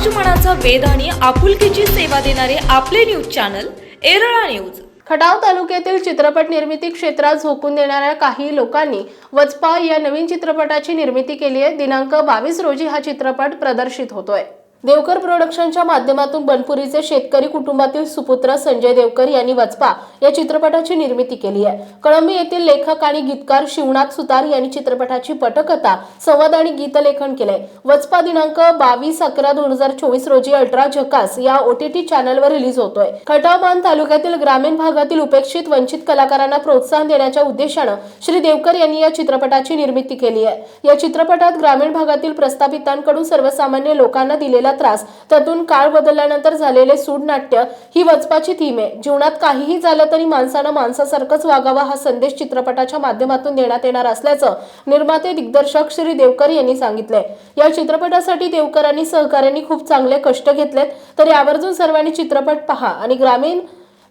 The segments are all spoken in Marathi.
समाजमनाचा वेध आणि आपुलकीची सेवा देणारे आपले news channel Erala news. Khatav तालुक्यातील चित्रपट निर्मिती क्षेत्रात झोकून देणाऱ्या काही लोकांनी वचपा या नवीन चित्रपटाची निर्मिती केली आहे. दिनांक बावीस रोजी हा चित्रपट प्रदर्शित होतोय. देवकर प्रोडक्शनच्या माध्यमातून बनपुरीचे शेतकरी कुटुंबातील सुपुत्र संजय देवकर यांनी वचपा या चित्रपटाची निर्मिती केली आहे. कळंबी येथील लेखक आणि गीतकार शिवनाथ सुतार यांनी चित्रपटाची पटकथा संवाद आणि गीतलेखन केले वचपा दिनांक बावीस अकरा दोन हजार चोवीस रोजी अल्ट्रा झकास या ओटीटी चॅनलवर रिलीज होतोय. खटावमान तालुक्यातील ग्रामीण भागातील उपेक्षित वंचित कलाकारांना प्रोत्साहन देण्याच्या उद्देशानं श्री देवकर यांनी या चित्रपटाची निर्मिती केली आहे. या चित्रपटात ग्रामीण भागातील प्रस्थापितांकडून सर्वसामान्य लोकांना दिलेला त्रास. त्यातून काळ बदलल्यानंतर झालेले सूडनाट्य ही वचपाची थीम आहे. जीवनात काहीही झालं तरी माणसानं माणसासारखंच वागावा हा संदेश चित्रपटाच्या माध्यमातून देण्यात येणार असल्याचं निर्माते दिग्दर्शक श्री देवकर यांनी सांगितलंय. या चित्रपटासाठी देवकरांनी सहकाऱ्यांनी खूप चांगले कष्ट घेतलेत. तरी आवर्जून सर्वांनी चित्रपट पहा आणि ग्रामीण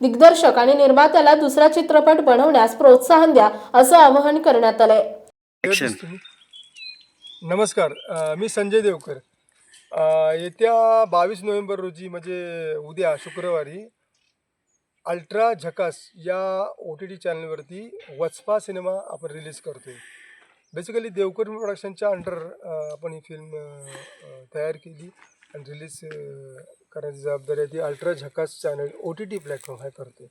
दिग्दर्शक आणि निर्मात्याला दुसरा चित्रपट बनवण्यास प्रोत्साहन द्या असं आवाहन करण्यात आलंय. नमस्कार. मी संजय देवकर. अ, येत्या बावीस नोव्हेंबर रोजी म्हणजे उद्या शुक्रवारी अल्ट्रा झकास या ओ टी टी चॅनलवरती वचपा सिनेमा आपण रिलीज करतो आहे बेसिकली देवकर प्रोडक्शनच्या अंडर आपण ही फिल्म तयार केली आणि रिलीज करण्याची जबाबदारी आहे ती ultra Zakas channel O T T platform हा करतो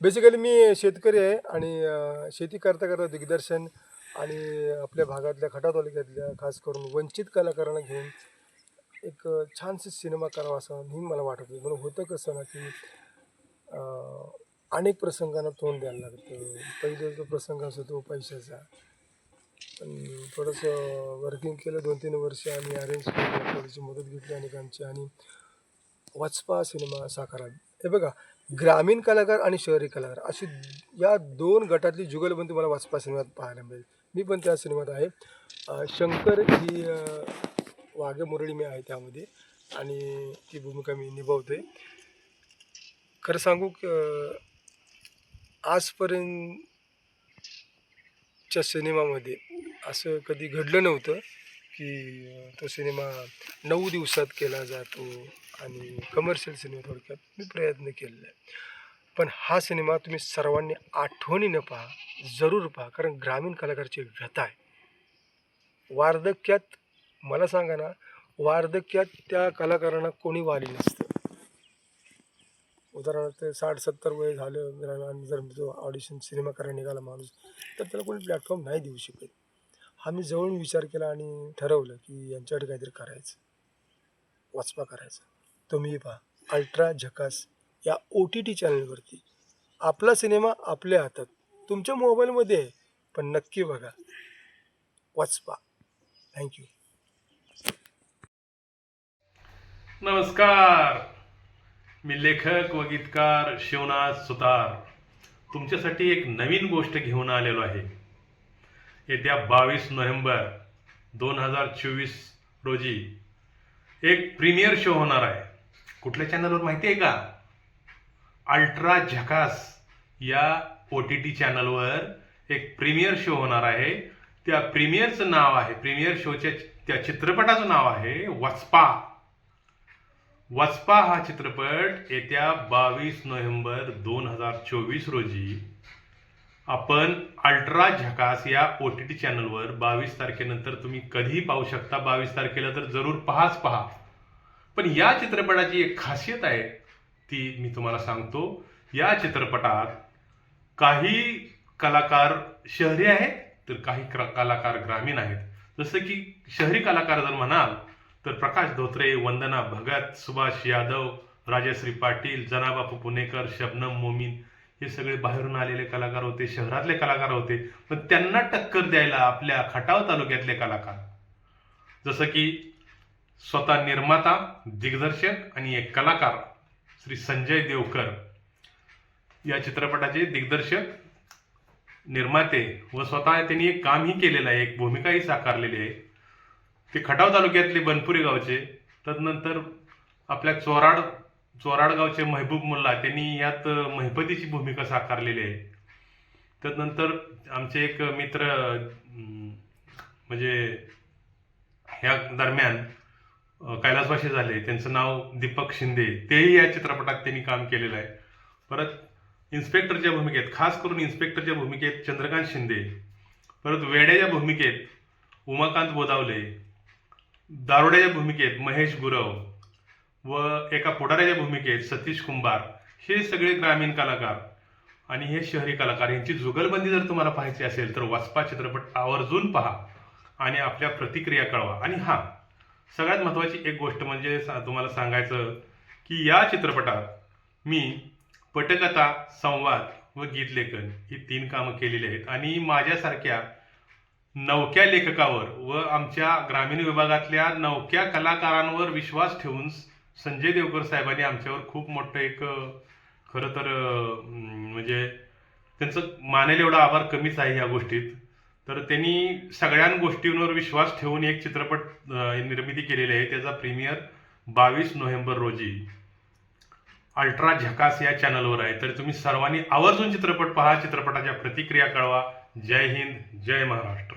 बेसिकली मी शेतकरी आहे आणि अ, शेती करता करता दिग्दर्शन आणि आपल्या भागातल्या खटा तालुक्यातल्या खास करून वंचित कलाकारांना घेऊन एक छानसे छानसा सिनेमा करावा असं नेहमी मला वाटत होती. म्हणून होतं कसं ना की अनेक प्रसंगांना तोंड द्यायला लागतं. पहिले जो प्रसंग असतो तो पैशाचा. पण थोडंसं वर्किंग केलं दोन तीन वर्ष आणि अरेंज केलं थोडीशी मदत घेतली अनेकांची आणि वचपा सिनेमा साकारा हे बघा ग्रामीण कलाकार आणि शहरी कलाकार अशी या दोन गटातली जुगलबंदी मला वाचपा सिनेमात पाहायला मिळेल. मी पण त्या सिनेमात आहे. शंकर ही अं, वाघे मुरळी मी आहे त्यामध्ये आणि ती भूमिका मी निभावते खरं सांगू की, आजपर्यंतच्या सिनेमामध्ये असं कधी घडलं नव्हतं की तो सिनेमा नऊ दिवसात केला जातो आणि कमर्शियल सिनेमा थोडक्यात मी प्रयत्न केलेला आहे. पण हा सिनेमा तुम्ही सर्वांनी आठवणीनं पहा जरूर पहा कारण ग्रामीण कलाकारची व्यथा आहे. वार्धक्यात मला सांगा ना वार्धक्यात त्या कलाकारांना कोणी वाली नसतं? उदाहरणार्थ साठ सत्तर वय झालं जर जो ऑडिशन सिनेमा करायला निघाला माणूस तर त्याला कोणी प्लॅटफॉर्म नाही देऊ शकत. हा मी जवळून विचार केला आणि ठरवलं की यांच्याकडे काहीतरी करायचं. वाचपा करायचा. तुम्ही पहा अल्ट्रा झकास या ओ टी टी चॅनलवरती आपला सिनेमा आपल्या हातात तुमच्या मोबाईलमध्ये आहे पण नक्की बघा. वाचपा. थँक्यू नमस्कार. मी लेखक व गीतकार शिवनाथ सुतार. तुमच्यासाठी एक नवीन गोष्ट घेऊन आलेलो आहे. येत्या बावीस नोव्हेंबर दोन हजार चोवीस रोजी एक प्रीमियर शो होणार आहे. कुठल्या चॅनलवर माहिती आहे का? अल्ट्रा झकास या ओ टी टी चॅनलवर एक प्रीमियर शो होणार आहे. त्या प्रीमियरचं नाव आहे. प्रीमियर शोच्या त्या चित्रपटाचं नाव आहे वचपा वचपा हा चित्रपट येत्या बावीस नोव्हेंबर दोन हजार चोवीस रोजी आपण अल्ट्रा झकास या ओ टी टी चॅनलवर बावीस तारखेनंतर तुम्ही कधीही पाहू शकता. बावीस तारखेला तर जरूर पहाच पहा. पण या चित्रपटाची एक खासियत आहे ती मी तुम्हाला सांगतो. या चित्रपटात काही कलाकार शहरी आहेत तर काही क्र- कलाकार ग्रामीण आहेत. जसं की शहरी कलाकार जर म्हणाल तर प्रकाश धोत्रे वंदना भगत सुभाष यादव राजश्री पाटील जनाबापू पुणेकर शबनम मोमीन हे सगळे बाहेरून आलेले कलाकार होते शहरातले कलाकार होते. पण त्यांना टक्कर द्यायला आपल्या खटाव तालुक्यातले कलाकार. जसं की स्वतः निर्माता दिग्दर्शक आणि एक कलाकार श्री संजय देवकर. या चित्रपटाचे दिग्दर्शक निर्माते व स्वतः त्यांनी एक कामही केलेलं आहे एक भूमिकाही साकारलेली आहे. ते खटाव तालुक्यातले बनपुरी गावचे. तदनंतर आपल्या चोराड चोराड गावचे महबूब मुल्ला त्यांनी यात महिपतीची भूमिका साकारलेली आहे. तदनंतर आमचे एक मित्र म्हणजे ह्या दरम्यान अ, कैलासवासी झाले. त्यांचं नाव दीपक शिंदे. तेही या चित्रपटात त्यांनी काम केलेलं आहे. परत इन्स्पेक्टरच्या भूमिकेत खास करून इन्स्पेक्टरच्या भूमिकेत चंद्रकांत शिंदे. परत वेड्याच्या भूमिकेत उमाकांत बोदावले. दारोड्याच्या भूमिकेत महेश गुरव व एका पुढाऱ्याच्या भूमिकेत सतीश कुंभार हे सगळे ग्रामीण कलाकार आणि हे शहरी कलाकार यांची जुगलबंदी जर तुम्हाला पाहायची असेल तर वाचपा चित्रपट आवर्जून पहा आणि आपल्या प्रतिक्रिया कळवा. आणि हां सगळ्यात महत्त्वाची एक गोष्ट म्हणजे सा- तुम्हाला सांगायचं की या चित्रपटात मी पटकथा संवाद व गीतलेखन ही तीन कामं केलेली आहेत. आणि माझ्यासारख्या नवक्या लेखकावर व आमच्या ग्रामीण विभागातल्या नवक्या कलाकारांवर विश्वास ठेवून संजय देवकर साहेबांनी आमच्यावर खूप मोठं एक खरं तर म्हणजे त्यांचं मानेल एवढा आभार कमीच आहे या गोष्टीत. तर त्यांनी सगळ्या गोष्टींवर विश्वास ठेवून एक चित्रपट निर्मिती केलेली आहे. त्याचा प्रीमियर बावीस नोव्हेंबर रोजी अल्ट्रा झकास या चॅनलवर आहे. तर तुम्ही सर्वांनी आवर्जून चित्रपट पहा. चित्रपटाच्या प्रतिक्रिया कळवा. जय हिंद जय महाराष्ट्र.